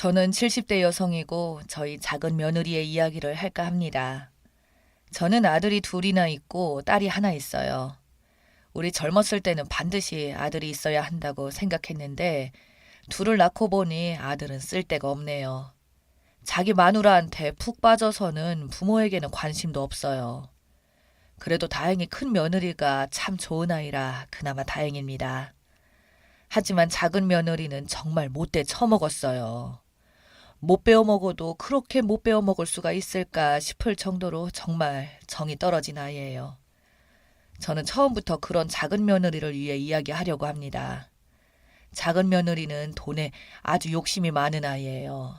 저는 70대 여성이고 저희 작은 며느리의 이야기를 할까 합니다. 저는 아들이 둘이나 있고 딸이 하나 있어요. 우리 젊었을 때는 반드시 아들이 있어야 한다고 생각했는데 둘을 낳고 보니 아들은 쓸데가 없네요. 자기 마누라한테 푹 빠져서는 부모에게는 관심도 없어요. 그래도 다행히 큰 며느리가 참 좋은 아이라 그나마 다행입니다. 하지만 작은 며느리는 정말 못돼 처먹었어요. 못 배워 먹어도 그렇게 못 배워 먹을 수가 있을까 싶을 정도로 정말 정이 떨어진 아이예요. 저는 처음부터 그런 작은 며느리를 위해 이야기하려고 합니다. 작은 며느리는 돈에 아주 욕심이 많은 아이예요.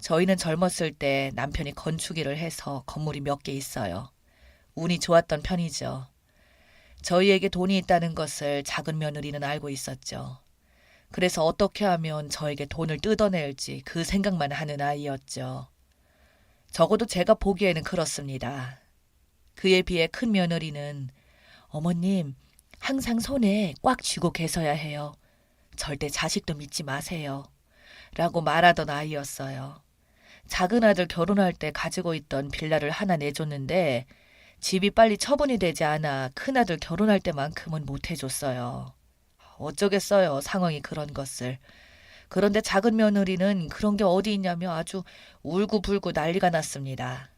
저희는 젊었을 때 남편이 건축일을 해서 건물이 몇 개 있어요. 운이 좋았던 편이죠. 저희에게 돈이 있다는 것을 작은 며느리는 알고 있었죠. 그래서 어떻게 하면 저에게 돈을 뜯어낼지 그 생각만 하는 아이였죠. 적어도 제가 보기에는 그렇습니다. 그에 비해 큰 며느리는 어머님, 항상 손에 꽉 쥐고 계셔야 해요. 절대 자식도 믿지 마세요. 라고 말하던 아이였어요. 작은 아들 결혼할 때 가지고 있던 빌라를 하나 내줬는데 집이 빨리 처분이 되지 않아 큰 아들 결혼할 때만큼은 못 해줬어요. 어쩌겠어요, 상황이 그런 것을. 그런데 작은 며느리는 그런 게 어디 있냐며 아주 울고불고 난리가 났습니다.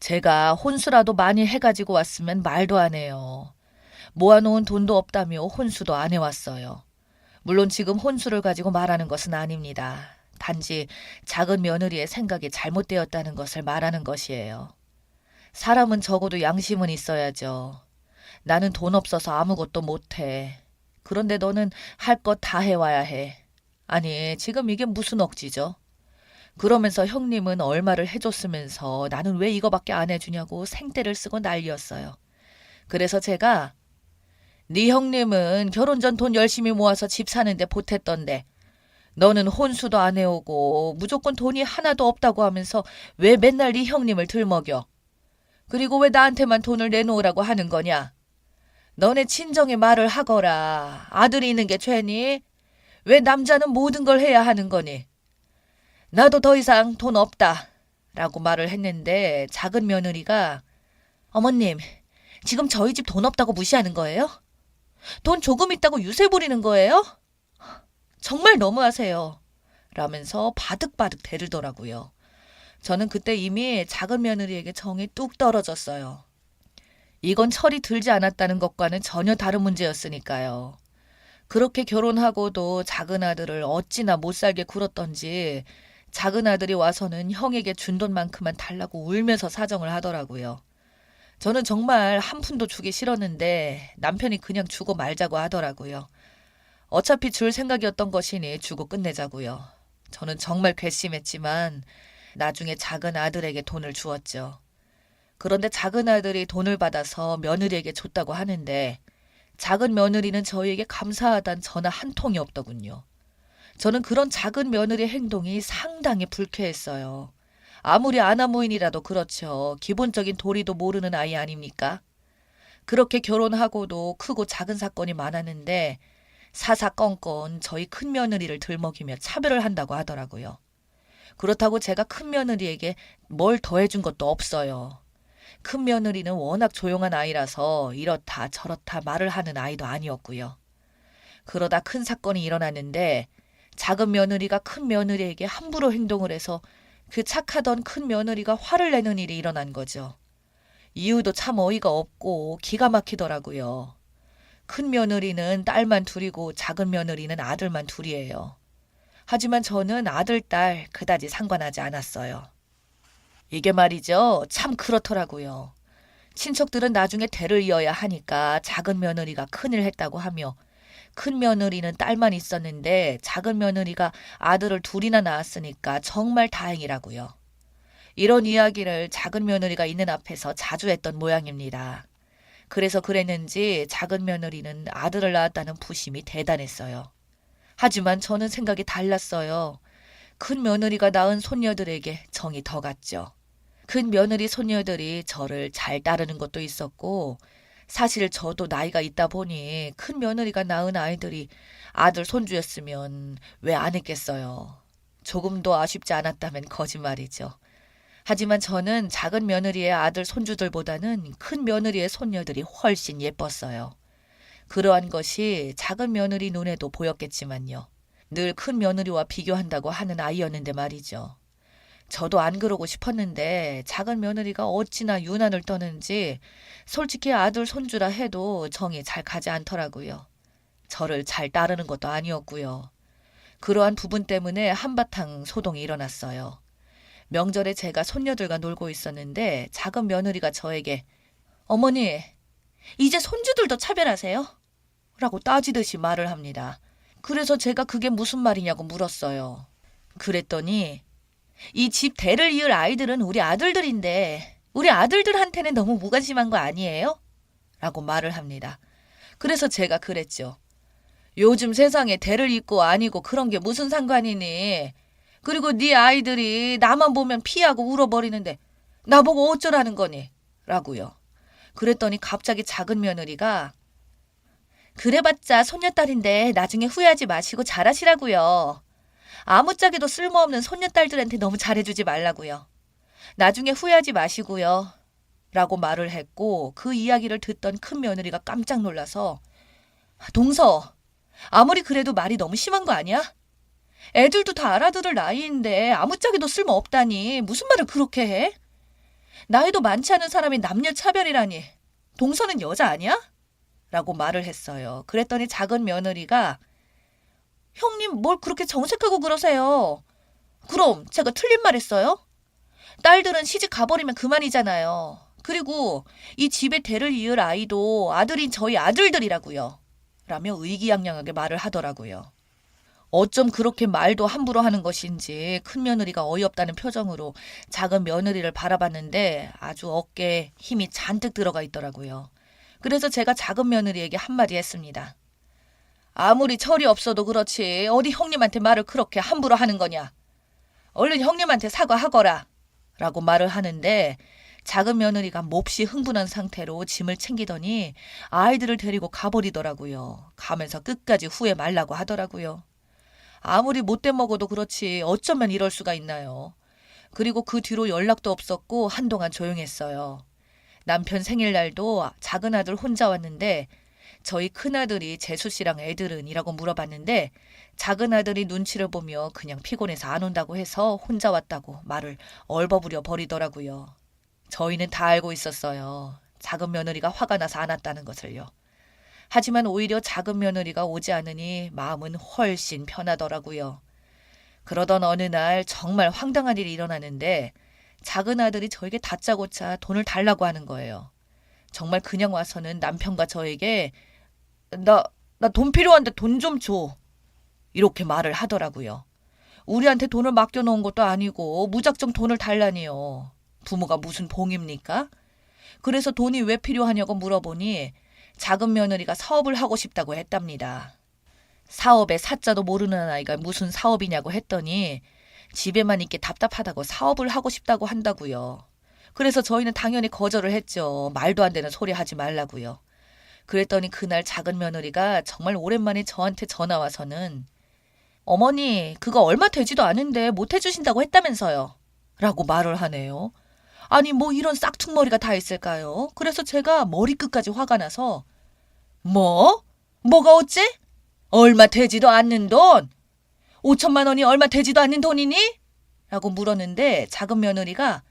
제가 혼수라도 많이 해가지고 왔으면 말도 안 해요. 모아놓은 돈도 없다며 혼수도 안 해왔어요. 물론 지금 혼수를 가지고 말하는 것은 아닙니다. 단지 작은 며느리의 생각이 잘못되었다는 것을 말하는 것이에요. 사람은 적어도 양심은 있어야죠. 나는 돈 없어서 아무것도 못해. 그런데 너는 할 것 다 해와야 해. 아니, 지금 이게 무슨 억지죠? 그러면서 형님은 얼마를 해줬으면서 나는 왜 이거밖에 안 해주냐고 생떼를 쓰고 난리였어요. 그래서 제가 네 형님은 결혼 전 돈 열심히 모아서 집 사는데 보탰던데 너는 혼수도 안 해오고 무조건 돈이 하나도 없다고 하면서 왜 맨날 네 형님을 들먹여? 그리고 왜 나한테만 돈을 내놓으라고 하는 거냐? 너네 친정에 말을 하거라. 아들이 있는 게 죄니? 왜 남자는 모든 걸 해야 하는 거니? 나도 더 이상 돈 없다. 라고 말을 했는데 작은 며느리가 어머님, 지금 저희 집 돈 없다고 무시하는 거예요? 돈 조금 있다고 유세 부리는 거예요? 정말 너무하세요. 라면서 바득바득 대들더라고요. 저는 그때 이미 작은 며느리에게 정이 뚝 떨어졌어요. 이건 철이 들지 않았다는 것과는 전혀 다른 문제였으니까요. 그렇게 결혼하고도 작은 아들을 어찌나 못 살게 굴었던지 작은 아들이 와서는 형에게 준 돈만큼만 달라고 울면서 사정을 하더라고요. 저는 정말 한 푼도 주기 싫었는데 남편이 그냥 주고 말자고 하더라고요. 어차피 줄 생각이었던 것이니 주고 끝내자고요. 저는 정말 괘씸했지만 나중에 작은 아들에게 돈을 주었죠. 그런데 작은 아들이 돈을 받아서 며느리에게 줬다고 하는데 작은 며느리는 저희에게 감사하단 전화 한 통이 없더군요. 저는 그런 작은 며느리 행동이 상당히 불쾌했어요. 아무리 아나무인이라도 그렇죠. 기본적인 도리도 모르는 아이 아닙니까? 그렇게 결혼하고도 크고 작은 사건이 많았는데 사사건건 저희 큰 며느리를 들먹이며 차별을 한다고 하더라고요. 그렇다고 제가 큰 며느리에게 뭘 더해준 것도 없어요. 큰 며느리는 워낙 조용한 아이라서 이렇다 저렇다 말을 하는 아이도 아니었고요. 그러다 큰 사건이 일어났는데 작은 며느리가 큰 며느리에게 함부로 행동을 해서 그 착하던 큰 며느리가 화를 내는 일이 일어난 거죠. 이유도 참 어이가 없고 기가 막히더라고요. 큰 며느리는 딸만 둘이고 작은 며느리는 아들만 둘이에요. 하지만 저는 아들, 딸 그다지 상관하지 않았어요. 이게 말이죠. 참 그렇더라고요. 친척들은 나중에 대를 이어야 하니까 작은 며느리가 큰일 했다고 하며 큰 며느리는 딸만 있었는데 작은 며느리가 아들을 둘이나 낳았으니까 정말 다행이라고요. 이런 이야기를 작은 며느리가 있는 앞에서 자주 했던 모양입니다. 그래서 그랬는지 작은 며느리는 아들을 낳았다는 부심이 대단했어요. 하지만 저는 생각이 달랐어요. 큰 며느리가 낳은 손녀들에게 정이 더 갔죠. 큰 며느리 손녀들이 저를 잘 따르는 것도 있었고, 사실 저도 나이가 있다 보니 큰 며느리가 낳은 아이들이 아들 손주였으면 왜 안 했겠어요. 조금도 아쉽지 않았다면 거짓말이죠. 하지만 저는 작은 며느리의 아들 손주들보다는 큰 며느리의 손녀들이 훨씬 예뻤어요. 그러한 것이 작은 며느리 눈에도 보였겠지만요. 늘 큰 며느리와 비교한다고 하는 아이였는데 말이죠. 저도 안 그러고 싶었는데 작은 며느리가 어찌나 유난을 떠는지 솔직히 아들 손주라 해도 정이 잘 가지 않더라고요. 저를 잘 따르는 것도 아니었고요. 그러한 부분 때문에 한바탕 소동이 일어났어요. 명절에 제가 손녀들과 놀고 있었는데 작은 며느리가 저에게 어머니, 이제 손주들도 차별하세요? 라고 따지듯이 말을 합니다. 그래서 제가 그게 무슨 말이냐고 물었어요. 그랬더니 이 집 대를 이을 아이들은 우리 아들들인데 우리 아들들한테는 너무 무관심한 거 아니에요? 라고 말을 합니다. 그래서 제가 그랬죠. 요즘 세상에 대를 잇고 아니고 그런 게 무슨 상관이니? 그리고 네 아이들이 나만 보면 피하고 울어버리는데 나보고 어쩌라는 거니? 라고요. 그랬더니 갑자기 작은 며느리가 그래봤자 손녀딸인데 나중에 후회하지 마시고 잘하시라고요. 아무짝에도 쓸모없는 손녀딸들한테 너무 잘해주지 말라고요. 나중에 후회하지 마시고요. 라고 말을 했고 그 이야기를 듣던 큰 며느리가 깜짝 놀라서 동서 아무리 그래도 말이 너무 심한 거 아니야? 애들도 다 알아들을 나이인데 아무짝에도 쓸모없다니 무슨 말을 그렇게 해? 나이도 많지 않은 사람이 남녀 차별이라니 동서는 여자 아니야? 라고 말을 했어요. 그랬더니 작은 며느리가 형님 뭘 그렇게 정색하고 그러세요? 그럼 제가 틀린 말 했어요? 딸들은 시집 가버리면 그만이잖아요. 그리고 이 집에 대를 이을 아이도 아들인 저희 아들들이라고요. 라며 의기양양하게 말을 하더라고요. 어쩜 그렇게 말도 함부로 하는 것인지 큰 며느리가 어이없다는 표정으로 작은 며느리를 바라봤는데 아주 어깨에 힘이 잔뜩 들어가 있더라고요. 그래서 제가 작은 며느리에게 한마디 했습니다. 아무리 철이 없어도 그렇지 어디 형님한테 말을 그렇게 함부로 하는 거냐. 얼른 형님한테 사과하거라. 라고 말을 하는데 작은 며느리가 몹시 흥분한 상태로 짐을 챙기더니 아이들을 데리고 가버리더라고요. 가면서 끝까지 후회 말라고 하더라고요. 아무리 못돼 먹어도 그렇지 어쩌면 이럴 수가 있나요. 그리고 그 뒤로 연락도 없었고 한동안 조용했어요. 남편 생일날도 작은 아들 혼자 왔는데 저희 큰아들이 재수 씨랑 애들은 이라고 물어봤는데 작은 아들이 눈치를 보며 그냥 피곤해서 안 온다고 해서 혼자 왔다고 말을 얼버무려 버리더라고요. 저희는 다 알고 있었어요. 작은 며느리가 화가 나서 안 왔다는 것을요. 하지만 오히려 작은 며느리가 오지 않으니 마음은 훨씬 편하더라고요. 그러던 어느 날 정말 황당한 일이 일어나는데 작은 아들이 저에게 다짜고짜 돈을 달라고 하는 거예요. 정말 그냥 와서는 남편과 저에게 나, 나 돈 필요한데 돈 좀 줘. 이렇게 말을 하더라고요. 우리한테 돈을 맡겨놓은 것도 아니고 무작정 돈을 달라니요. 부모가 무슨 봉입니까? 그래서 돈이 왜 필요하냐고 물어보니 작은 며느리가 사업을 하고 싶다고 했답니다. 사업에 사자도 모르는 아이가 무슨 사업이냐고 했더니 집에만 있기 답답하다고 사업을 하고 싶다고 한다고요. 그래서 저희는 당연히 거절을 했죠. 말도 안 되는 소리 하지 말라고요. 그랬더니 그날 작은 며느리가 정말 오랜만에 저한테 전화 와서는 어머니, 그거 얼마 되지도 않은데 못 해주신다고 했다면서요. 라고 말을 하네요. 아니, 뭐 이런 싹퉁머리가 다 있을까요? 그래서 제가 머리끝까지 화가 나서 뭐? 뭐가 어째? 얼마 되지도 않는 돈? 5천만 원이 얼마 되지도 않는 돈이니? 라고 물었는데 작은 며느리가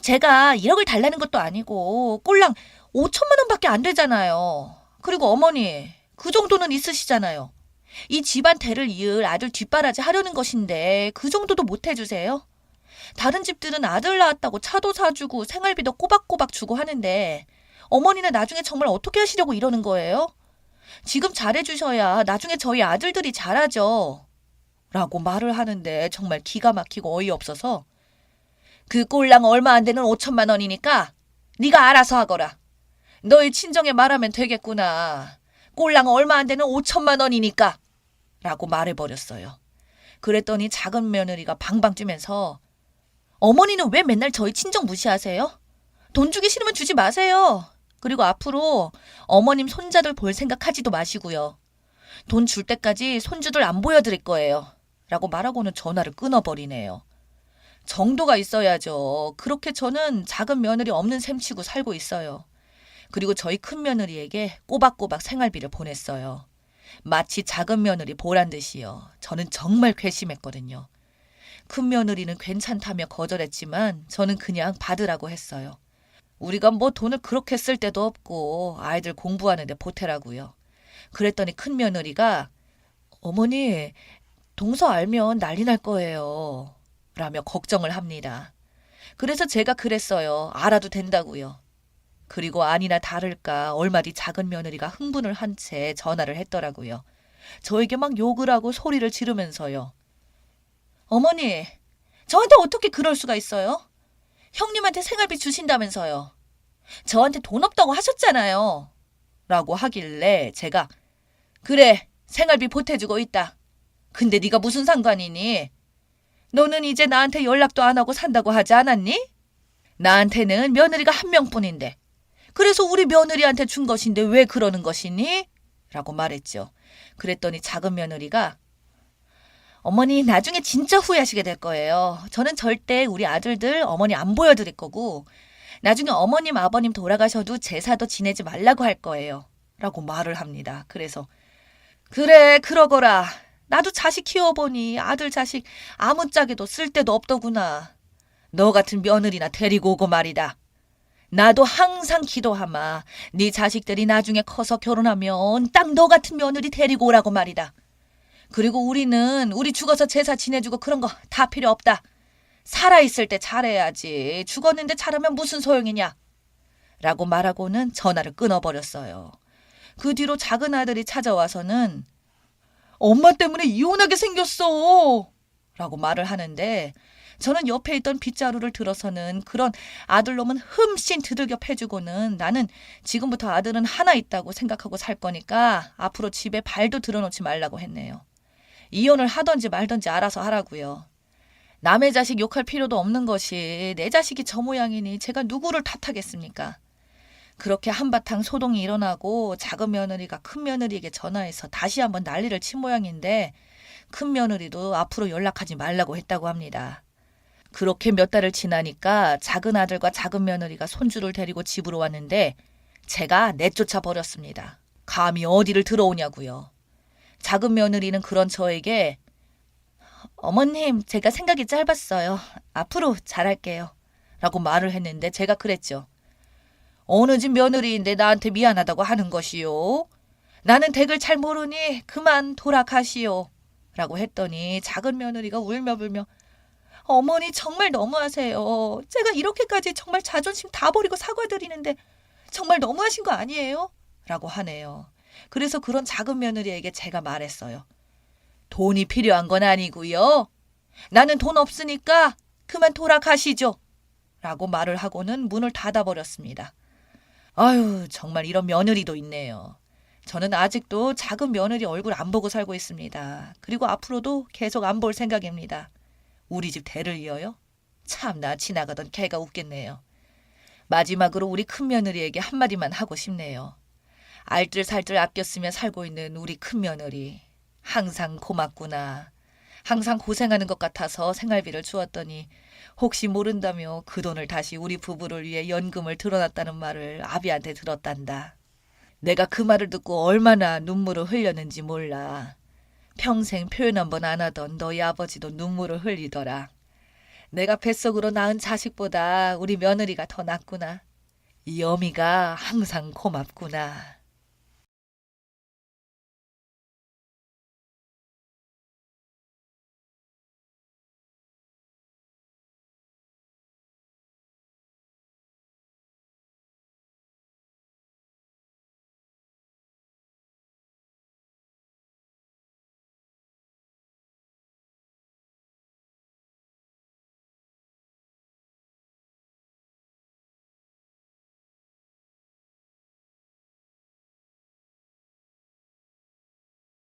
제가 1억을 달라는 것도 아니고 꼴랑 5천만 원밖에 안 되잖아요. 그리고 어머니 그 정도는 있으시잖아요. 이 집안 대를 이을 아들 뒷바라지 하려는 것인데 그 정도도 못 해주세요? 다른 집들은 아들 낳았다고 차도 사주고 생활비도 꼬박꼬박 주고 하는데 어머니는 나중에 정말 어떻게 하시려고 이러는 거예요? 지금 잘해주셔야 나중에 저희 아들들이 잘하죠. 라고 말을 하는데 정말 기가 막히고 어이없어서 그 꼴랑 얼마 안 되는 5천만 원이니까 네가 알아서 하거라. 너희 친정에 말하면 되겠구나. 꼴랑 얼마 안 되는 5천만 원이니까 라고 말해버렸어요. 그랬더니 작은 며느리가 방방 뛰면서 어머니는 왜 맨날 저희 친정 무시하세요? 돈 주기 싫으면 주지 마세요. 그리고 앞으로 어머님 손자들 볼 생각 하지도 마시고요. 돈 줄 때까지 손주들 안 보여드릴 거예요. 라고 말하고는 전화를 끊어버리네요. 정도가 있어야죠. 그렇게 저는 작은 며느리 없는 셈 치고 살고 있어요. 그리고 저희 큰 며느리에게 꼬박꼬박 생활비를 보냈어요. 마치 작은 며느리 보란 듯이요. 저는 정말 괘씸했거든요. 큰 며느리는 괜찮다며 거절했지만 저는 그냥 받으라고 했어요. 우리가 뭐 돈을 그렇게 쓸 데도 없고 아이들 공부하는데 보태라고요. 그랬더니 큰 며느리가 어머니 동서 알면 난리 날 거예요. 라며 걱정을 합니다. 그래서 제가 그랬어요. 알아도 된다고요. 그리고 아니나 다를까 얼마 뒤 작은 며느리가 흥분을 한 채 전화를 했더라고요. 저에게 막 욕을 하고 소리를 지르면서요. 어머니, 저한테 어떻게 그럴 수가 있어요? 형님한테 생활비 주신다면서요. 저한테 돈 없다고 하셨잖아요. 라고 하길래 제가 그래 생활비 보태주고 있다. 근데 네가 무슨 상관이니? 너는 이제 나한테 연락도 안 하고 산다고 하지 않았니? 나한테는 며느리가 한 명뿐인데 그래서 우리 며느리한테 준 것인데 왜 그러는 것이니? 라고 말했죠. 그랬더니 작은 며느리가 어머니 나중에 진짜 후회하시게 될 거예요. 저는 절대 우리 아들들 어머니 안 보여드릴 거고 나중에 어머님 아버님 돌아가셔도 제사도 지내지 말라고 할 거예요. 라고 말을 합니다. 그래서 그래 그러거라. 나도 자식 키워보니 아들 자식 아무짝에도 쓸데도 없더구나. 너 같은 며느리나 데리고 오고 말이다. 나도 항상 기도하마. 네 자식들이 나중에 커서 결혼하면 딱 너 같은 며느리 데리고 오라고 말이다. 그리고 우리는 우리 죽어서 제사 지내주고 그런 거 다 필요 없다. 살아있을 때 잘해야지. 죽었는데 잘하면 무슨 소용이냐. 라고 말하고는 전화를 끊어버렸어요. 그 뒤로 작은 아들이 찾아와서는 엄마 때문에 이혼하게 생겼어. 라고 말을 하는데 저는 옆에 있던 빗자루를 들어서는 그런 아들놈은 흠씬 두들겨 패주고는 나는 지금부터 아들은 하나 있다고 생각하고 살 거니까 앞으로 집에 발도 들어놓지 말라고 했네요. 이혼을 하던지 말던지 알아서 하라고요. 남의 자식 욕할 필요도 없는 것이 내 자식이 저 모양이니 제가 누구를 탓하겠습니까? 그렇게 한바탕 소동이 일어나고 작은 며느리가 큰 며느리에게 전화해서 다시 한번 난리를 친 모양인데 큰 며느리도 앞으로 연락하지 말라고 했다고 합니다. 그렇게 몇 달을 지나니까 작은 아들과 작은 며느리가 손주를 데리고 집으로 왔는데 제가 내쫓아 버렸습니다. 감히 어디를 들어오냐고요. 작은 며느리는 그런 저에게 어머님, 제가 생각이 짧았어요. 앞으로 잘할게요. 라고 말을 했는데 제가 그랬죠. 어느 집 며느리인데 나한테 미안하다고 하는 것이요. 나는 댁을 잘 모르니 그만 돌아가시오. 라고 했더니 작은 며느리가 울며불며 어머니 정말 너무하세요. 제가 이렇게까지 정말 자존심 다 버리고 사과드리는데 정말 너무하신 거 아니에요? 라고 하네요. 그래서 그런 작은 며느리에게 제가 말했어요. 돈이 필요한 건 아니고요. 나는 돈 없으니까 그만 돌아가시죠. 라고 말을 하고는 문을 닫아버렸습니다. 아유, 정말 이런 며느리도 있네요. 저는 아직도 작은 며느리 얼굴 안 보고 살고 있습니다. 그리고 앞으로도 계속 안 볼 생각입니다. 우리 집 대를 이어요? 참나 지나가던 개가 웃겠네요. 마지막으로 우리 큰 며느리에게 한마디만 하고 싶네요. 알뜰살뜰 아껴 쓰며 살고 있는 우리 큰 며느리. 항상 고맙구나. 항상 고생하는 것 같아서 생활비를 주었더니 혹시 모른다며 그 돈을 다시 우리 부부를 위해 연금을 들어놨다는 말을 아비한테 들었단다. 내가 그 말을 듣고 얼마나 눈물을 흘렸는지 몰라. 평생 표현 한번 안 하던 너희 아버지도 눈물을 흘리더라. 내가 뱃속으로 낳은 자식보다 우리 며느리가 더 낫구나. 이 어미가 항상 고맙구나.